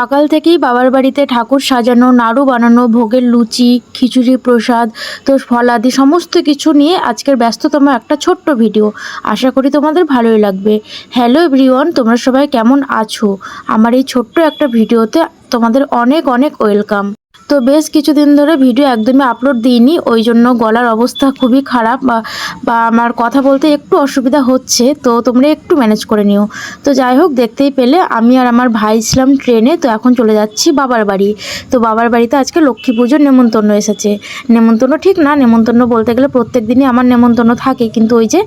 সকাল থেকেই বাবার বাড়িতে ঠাকুর সাজানো, নাড়ু বানানো, ভোগের লুচি খিচুড়ি প্রসাদ তো ফলাদি সমস্ত কিছু নিয়ে আজকের ব্যস্ততম একটা ছোট্ট ভিডিও। আশা করি তোমাদের ভালোই লাগবে। হ্যালো এভরিওয়ান তোমরা সবাই কেমন আছো? আমার এই ছোট্ট একটা ভিডিওতে তোমাদের অনেক অনেক ওয়েলকাম তো বেশ কিছুদিন ধরে ভিডিও একদমই আপলোড দিইনি, ওই জন্য গলার অবস্থা খুবই খারাপ বা আমার কথা বলতে একটু অসুবিধা হচ্ছে, তো তোমরা একটু ম্যানেজ করে নিও। তো যাই হোক, দেখতেই পেলে আমি আর আমার ভাই ছিলাম ট্রেনে তো এখন চলে যাচ্ছি বাবার বাড়ি। তো বাবার বাড়িতে আজকে লক্ষ্মী পুজোর নেমন্তন্ন এসেছে। নেমন্তন্ন ঠিক না, নেমন্তন্ন বলতে গেলে প্রত্যেক দিনই আমার নেমন্তন্ন থাকে, কিন্তু ওই যে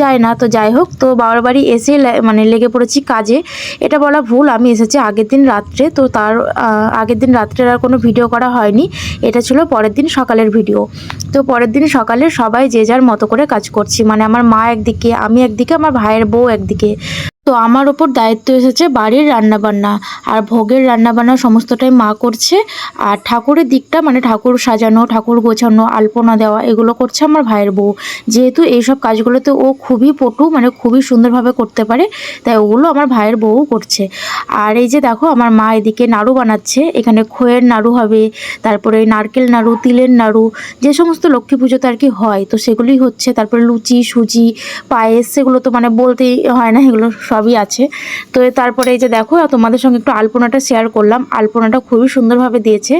যায় না, তো যাই হোক, তো বাবার বাড়ি এসে মানে লেগে পড়েছি কাজে। এটা বলা ভুল, আমি এসেছি আগের দিন রাত্রে, তো তার আগের দিন রাত্রের আর কোনো ভিডিও করা হয়নি। এটা ছিল পরের দিন সকালের ভিডিও তো পরের দিন সকালে সবাই যে যার মতো করে কাজ করছি। মানে আমার মা একদিকে, আমি একদিকে, আমার ভাইয়ের বউ একদিকে। তো আমার ওপর দায়িত্ব এসেছে বাড়ির রান্নাবান্না। আর ভোগের রান্নাবান্না সমস্তটাই মা করছে। আর ঠাকুরের দিকটা মানে ঠাকুর সাজানো, ঠাকুর গোছানো, আলপনা দেওয়া, এগুলো করছে আমার ভাইয়ের বউ। যেহেতু এইসব কাজগুলোতে ও খুবই পটু মানে খুবই সুন্দরভাবে করতে পারে, তাই ওগুলো আমার ভাইয়ের বউ করছে। আর এই যে দেখো, আমার মা এদিকে নাড়ু বানাচ্ছে। এখানে খোয়ের নাড়ু হবে, তারপরে নারকেল নাড়ু, তিলের নাড়ু, যে সমস্ত লক্ষ্মী পুজোতে আর কি হয়, তো সেগুলোই হচ্ছে। তারপরে লুচি, সুজি, পায়েস, সেগুলো তো মানে বলতেই হয় না, এগুলো সবই আছে। তো তারপরে এই যে দেখো তোমাদের সঙ্গে একটু আলপনাটা শেয়ার করলাম। আলপনাটা খুবই সুন্দরভাবে দিয়েছে।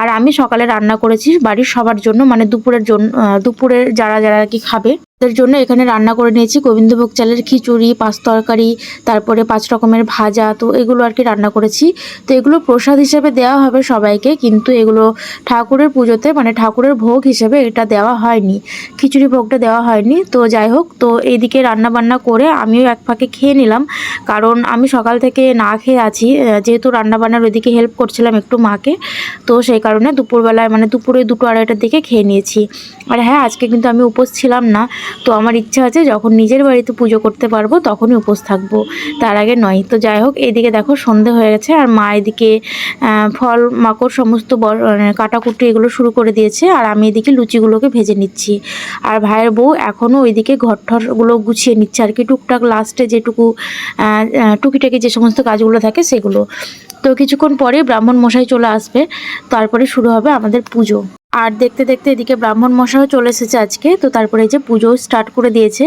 আর আমি সকালে রান্না করেছি বাড়ির সবার জন্য মানে দুপুরের জন্য দুপুরের যারা যারা কি খাবে। তাদের জন্য এখানে রান্না করে নিয়েছি। গোবিন্দভোগ চালের খিচুড়ি, পাঁচ তরকারি, তারপরে পাঁচ রকমের ভাজা, তো এগুলো আর কি রান্না করেছি। তো এগুলো প্রসাদ হিসেবে দেওয়া হবে সবাইকে, কিন্তু এগুলো ঠাকুরের পুজোতে মানে ঠাকুরের ভোগ হিসেবে এটা দেওয়া হয়নি। খিচুড়ি ভোগটা দেওয়া হয়নি। তো যাই হোক, তো এইদিকে রান্না বান্না করে আমিও এক ফাঁকে খেয়ে নিলাম। কারণ আমি সকাল থেকে না খেয়ে আছি যেহেতু রান্না বান্নার ওইদিকে হেল্প করছিলাম একটু মাকে, তো সেই কারণে দুপুরবেলায় মানে দুপুরে দুটো আড়াইটার দিকে খেয়ে নিয়েছি। আর হ্যাঁ আজকে কিন্তু আমি উপোস ছিলাম না। তো আমার ইচ্ছা আছে যখন নিজের বাড়িতে পুজো করতে পারব, তখনই উপোস থাকব। তার আগে নয়। তো যাই হোক এইদিকে দেখো সন্ধে হয়ে গেছে আর মা এদিকে ফল, মাকড় সমস্ত মানে কাটাকুটি এগুলো শুরু করে দিয়েছে। আর আমি এদিকে লুচিগুলোকে ভেজে নিচ্ছি। আর ভাইয়ের বউ এখনও ওইদিকে ঘর ঘরঠরগুলো গুছিয়ে নিচ্ছে। আর কি টুকটাক লাস্টে যেটুকু টুকিটাকি যে সমস্ত কাজগুলো থাকে সেগুলো। তো কিছুক্ষণ পরে ব্রাহ্মণ মশাই চলে আসবে। তারপরে শুরু হবে আমাদের পুজো। আর দেখতে দেখতে এদিকে ব্রাহ্মণ মশাইও চলে এসেছে আজকে, তো তারপরে এই যে পুজো স্টার্ট করে দিয়েছে।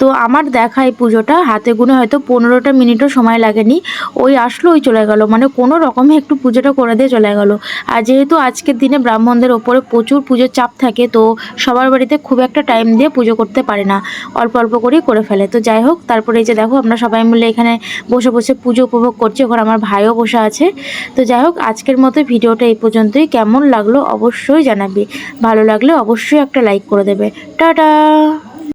তো আমার দেখা এই পুজোটা হাতে গুনে হয়তো পনেরোটা মিনিটও সময় লাগেনি, ওই আসলো ওই চলে গেল মানে কোনো রকমে একটু পুজোটা করে দিয়ে চলে গেল। আর যেহেতু আজকের দিনে ব্রাহ্মণদের ওপরে প্রচুর পুজোর চাপ থাকে, তো সবার বাড়িতে খুব একটা টাইম দিয়ে পুজো করতে পারে না, অল্প অল্প করেই করে ফেলে। তো যাই হোক, তারপরে এই যে দেখো আমরা সবাই মিলে এখানে বসে বসে পুজো উপভোগ করছি, ওখানে আমার ভাইও বসে আছে। তো যাই হোক, আজকের মতো ভিডিওটা এই পর্যন্তই। কেমন লাগল অবশ্যই জানাবে ভালো লাগলে অবশ্যই একটা লাইক করে দেবে। টাটা!